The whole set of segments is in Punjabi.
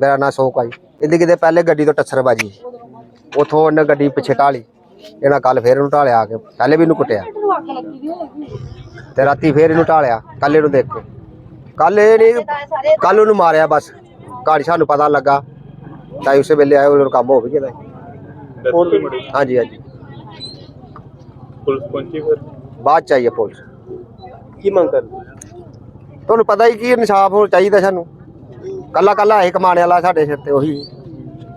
ਮੇਰਾ ਨਾਂ ਸੋਕ ਆ ਜੀ। ਇਹਦੀ ਕਿਤੇ ਪਹਿਲੇ ਗੱਡੀ ਤੋਂ ਟੱਸਰ ਬਾਜੀ ਉਥੋਂ ਉਹਨੇ ਗੱਡੀ ਪਿੱਛੇ ਢਾਲੀ ਇਹਨਾਂ ਕੱਲ ਫੇਰ ਇਹਨੂੰ ਢਾਲਿਆ ਆ ਕੇ। ਪਹਿਲੇ ਵੀ ਇਹਨੂੰ ਕੁੱਟਿਆ। ਤੇ ਰਾਤੀ ਫੇਰ ਇਹਨੂੰ ਢਾਲਿਆ ਕੱਲ ਇਹਨੂੰ ਦੇਖ ਕੇ। ਕੱਲ ਇਹ ਨਹੀਂ ਕੱਲ ਉਹਨੂੰ ਮਾਰਿਆ ਬਸ। ਘਾੜੀ ਸਾਨੂੰ ਪਤਾ ਲੱਗਾ। ਤਾਂ ਉਸੇ ਵੇਲੇ ਆਏ ਉਹਨੂੰ ਕੰਮ ਹੋ ਵੀ ਗਿਆ ਹਾਂਜੀ ਹਾਂਜੀ। ਪੁਲਿਸ ਪਹੁੰਚੀ ਫਿਰ? ਬਾਅਦ ਚ ਆਈ ਹੈ ਪੁਲਿਸ। ਕੀ ਮੰਗ ਕਰ ਤੁਹਾਨੂੰ ਪਤਾ ਹੀ ਕੀ ਇਨਸਾਫ ਹੋ ਚਾਹੀਦਾ ਸਾਨੂੰ। ਕੱਲਾ ਕੱਲਾ ਇਹ ਕਮਾਣੇ ਵਾਲਾ ਸਾਡੇ ਸਿਰ ਤੇ ਉਹੀ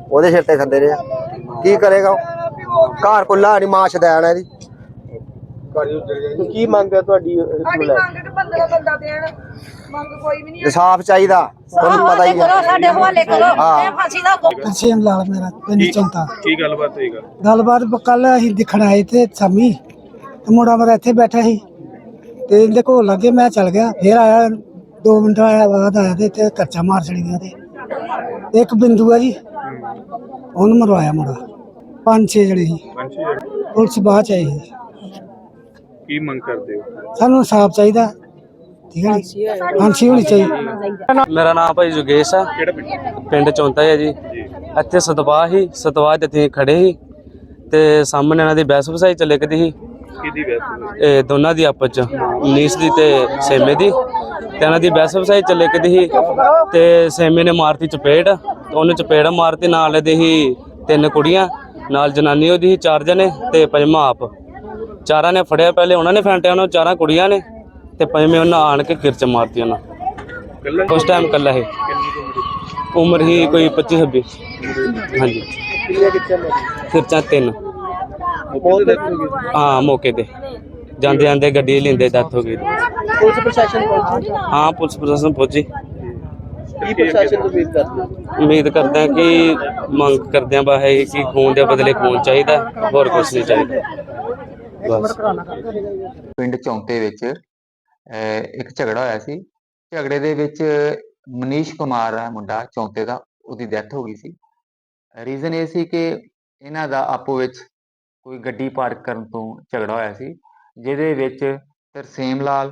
ਉਹਦੇ ਸਿਰ ਤੇ ਖੰਦੇ ਰਹੇ। ਕੀ ਕਰੇਗਾ ਉਹ? ਘਰ ਕੁੱਲਾ ਨਹੀਂ ਮਾਂ ਸ਼ਦੈਣ ਹੈ ਇਹਦੀ। ਕੀ ਮੰਗ ਹੈ ਤੁਹਾਡੀ ਇਸ ਸਾਡੀ ਮੰਗ ਕਿ ਬੰਦਾ ਬੰਦਾ ਦੇਣ ਮੰਗ ਕੋਈ ਵੀ ਨਹੀਂ ਇਨਸਾਫ ਚਾਹੀਦਾ ਤੁਹਾਨੂੰ ਪਤਾ ਹੀ ਕਰੋ ਹੈ ਸਾਡੇ ਹਵਾਲੇ ਕਰੋ ਹਾਂ। ਇਹ ਫਾਂਸੀ ਦਾ ਹੁਕਮ ਤਰਸੇਮ ਲਾਲ ਮੇਰਾ ਪਿੰਡ ਚੌਂਤਾ। ਕੀ ਗੱਲਬਾਤ ਹੋਈ ਗੱਲ? ਗੱਲਬਾਤ ਕੱਲ ਅਸੀਂ ਦਿਖਣ ਆਏ ਤੇ ਸ਼ਾਮੀ ਤੇ ਮੁੰਡਾ ਮੇਰਾ ਇੱਥੇ ਬੈਠਾ ਸੀ। ਤੇ ਇਹਦੇ ਕੋਲ ਲੱਗੇ ਮੈਂ ਚੱਲ ਗਿਆ ਫੇਰ ਆਇਆ 2 ਮਿੰਟ ਆਇਆ ਬਾਅਦ ਆਇਆ ਤੇ ਇੱਥੇ ਕਰਚਾ ਮਾਰ ਛੜੀ ਗਿਆ ਤੇ। ਇੱਕ ਬਿੰਦੂ ਆ ਜੀ। ਉਹਨੂੰ ਮਰਵਾਇਆ ਮੁੰਡਾ। ਪੰਜ ਛੇ ਜਣੇ ਸੀ। ਪੰਛੀ ਪੁਲਿਸ ਬਾਅਦ ਚ ਆਈ ਸੀ। ਕੀ ਮੰਗ ਕਰਦੇ ਹੋ? ਸਾਨੂੰ ਇਨਸਾਫ ਚਾਹੀਦਾ। ਠੀਕ ਹੈ ਜੀ। ਫਾਂਸੀ ਹੋਣੀ ਚਾਹੀਦੀ ਮੇਰਾ ਨਾਮ ਭਾਈ ਜੁਗੇਸ਼ ਆ। ਕਿਹੜਾ ਪਿੰਡ? ਪਿੰਡ ਚੌਂਤਾ ਹੈ ਜੀ। ਇੱਥੇ ਸਤਵਾਹ ਹੀ ਸਤਵਾਹ ਤੇ ਅਸੀਂ ਖੜੇ ਸੀ। ਤੇ ਸਾਹਮਣੇ ਇਹਨਾਂ ਦੀ ਬਹਿਸ ਵਸਾਈ ਚੱਲੇ ਕਦੀ ਸੀ। ਕਿਹਦੀ ਵੈਸ ਇਹ ਦੋਨਾਂ ਦੀ ਆਪਸ ਚ। ਮਨੀਸ਼ ਦੀ ਤੇ ਸੇਮੇ ਦੀ। ਤੇ ਇਹਨਾਂ ਦੀ ਬਹਿਸ ਵਸਾਈ ਚੱਲੇ ਕਦੀ ਸੀ ਤੇ ਸੇਮੇ ਨੇ ਮਾਰਤੀ ਚਪੇੜ ਉਹਨੇ ਚਪੇੜ ਮਾਰਤੀ ਨਾਲ ਇਹਦੇ ਹੀ ਤਿੰਨ ਕੁੜੀਆਂ ਨਾਲ ਜਨਾਨੀ ਉਹਦੀ ਸੀ ਚਾਰ ਜਣੇ ਤੇ ਪੰਜਵਾਂ ਆਪ। ਚਾਰਾਂ ਨੇ ਫੜਿਆ ਪਹਿਲੇ ਉਹਨਾਂ ਨੇ ਫੈਂਟਿਆ ਉਹਨਾਂ ਚਾਰਾਂ ਕੁੜੀਆਂ ਨੇ ਤੇ ਪੰਜਵੇਂ ਉਹਨਾਂ ਆਣ ਕੇ ਕਿਰਚ ਮਾਰਤੀ ਉਹਨਾਂ। ਉਸ ਟਾਈਮ ਕੱਲਾ ਕਿੰਨੀ ਉਮਰ ਹੀ ਕੋਈ 25 26 ਹਾਂਜੀ। ਖਰਚਾ ਤਿੰਨ। ਦੇ ਹਾਂ ਮੌਕੇ ਤੇ। ਜਾਂਦੇ ਜਾਂਦੇ ਗੱਡੀ ਲੈਂਦੇ ਡੈਥ ਹੋ ਗਈ। ਪੁਲਿਸ ਪ੍ਰਸ਼ਾਸਨ ਪਹੁੰਚੀ। ਹਾਂ। ਪੁਲਿਸ ਪ੍ਰਸ਼ਾਸਨ ਪਹੁੰਚੀ। ਕੀ ਪ੍ਰਸ਼ਾਸਨ ਤੋਂ ਉਮੀਦ ਕਰਦੇ ਹੋ? ਉਮੀਦ ਕਰਦੇ ਹਾਂ ਕਿ ਮੰਗ ਕਰਦੇ ਹਾਂ ਬਾ ਇਹ ਕਿ ਖੂਨ ਦੇ ਬਦਲੇ ਖੂਨ ਚਾਹੀਦਾ ਹੋਰ ਕੁਝ ਨਹੀਂ ਚਾਹੀਦਾ। ਬਸ। ਪਿੰਡ ਚੌਂਤੇ ਵਿੱਚ ਅਹ, ਇੱਕ ਝਗੜਾ ਹੋਇਆ ਸੀ। ਝਗੜੇ ਦੇ ਵਿੱਚ ਮਨੀਸ਼ ਕੁਮਾਰ ਹੈ ਮੁੰਡਾ ਚੌਂਤੇ ਦਾ ਉਹਦੀ ਡੈਥ ਹੋ ਗਈ ਸੀ। ਰੀਜ਼ਨ ਇਹ ਸੀ ਕਿ ਇਹਨਾਂ ਦਾ ਆਪੋ ਵਿੱਚ ਕੋਈ ਗੱਡੀ ਪਾਰਕ ਕਰਨ ਤੋਂ ਝਗੜਾ ਹੋਇਆ ਸੀ ਜਿਹਦੇ ਵਿੱਚ ਤਰਸੇਮ ਲਾਲ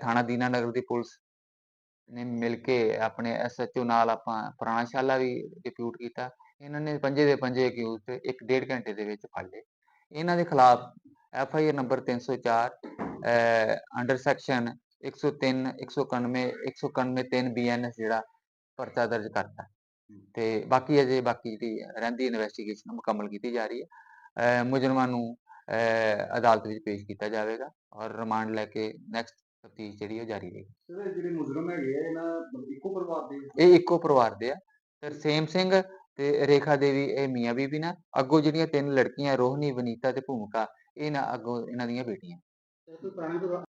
ਥਾਣਾ ਦੀਨਾਨਗਰ ਦੀ ਪੁਲਿਸ ਨੇ ਮਿਲ ਕੇ ਆਪਣੇ ਐਸਐਚਓ ਨਾਲ ਆਪਾਂ ਪੁਰਾਣਾਸ਼ਾਲਾ ਵੀ ਡਿਪਿਊਟ ਕੀਤਾ। ਇਹਨਾਂ ਨੇ ਪੰਜੇ ਦੇ ਪੰਜੇ ਅਕਿਊਜ਼ ਤੇ ਇੱਕ ਡੇਢ ਘੰਟੇ ਦੇ ਵਿੱਚ ਫੜ ਲਏ। ਇਹਨਾਂ ਦੇ ਖਿਲਾਫ F I R number 304 under section 103 191 191 3 BNS ਜਿਹੜਾ ਪਰਚਾ ਦਰਜ ਕਰਤਾ। ਤੇ ਬਾਕੀ ਅਜੇ ਬਾਕੀ ਜਿਹੜੀ ਰਹਿੰਦੀ ਇਨਵੈਸਟੀਗੇਸ਼ਨ ਮੁਕੰਮਲ ਕੀਤੀ ਜਾ ਰਹੀ ਹੈ। ਅਹ ਮੁਜਰਮਾਂ ਨੂੰ, ਅਹ ਅਦਾਲਤ ਵਿੱਚ ਪੇਸ਼ ਕੀਤਾ ਜਾਵੇਗਾ ਔਰ ਰਿਮਾਂਡ ਲੈ ਕੇ ਨੈਕਸਟ ਤਫਤੀਸ਼ ਜਿਹੜੀ ਉਹ ਜਾਰੀ ਰਹੇਗੀ। ਸਰ ਜਿਹੜੇ ਮੁਜਰਮ ਹੈਗੇ ਆ ਇਹਨਾਂ ਮਤਲਬ ਇੱਕੋ ਪਰਿਵਾਰ ਦੇ ਇਹ ਇੱਕੋ ਪਰਿਵਾਰ ਦੇ ਆ। ਤਰਸੇਮ ਸਿੰਘ ਤੇ ਰੇਖਾ ਦੇਵੀ ਇਹ ਮੀਆਂ ਬੀਬੀ ਨਾਲ ਅੱਗੋਂ ਜਿਹੜੀਆਂ ਤਿੰਨ ਲੜਕੀਆਂ ਰੋਹਿਣੀ ਵਨੀਤਾ ਤੇ ਭੂਮਿਕਾ ਇਹ ਨਾ ਅੱਗੋਂ ਇਹਨਾਂ ਦੀਆਂ ਬੇਟੀਆਂ। ਕੋਈ ਪੁਰਾਣੇ ਪਰਿਵਾਰ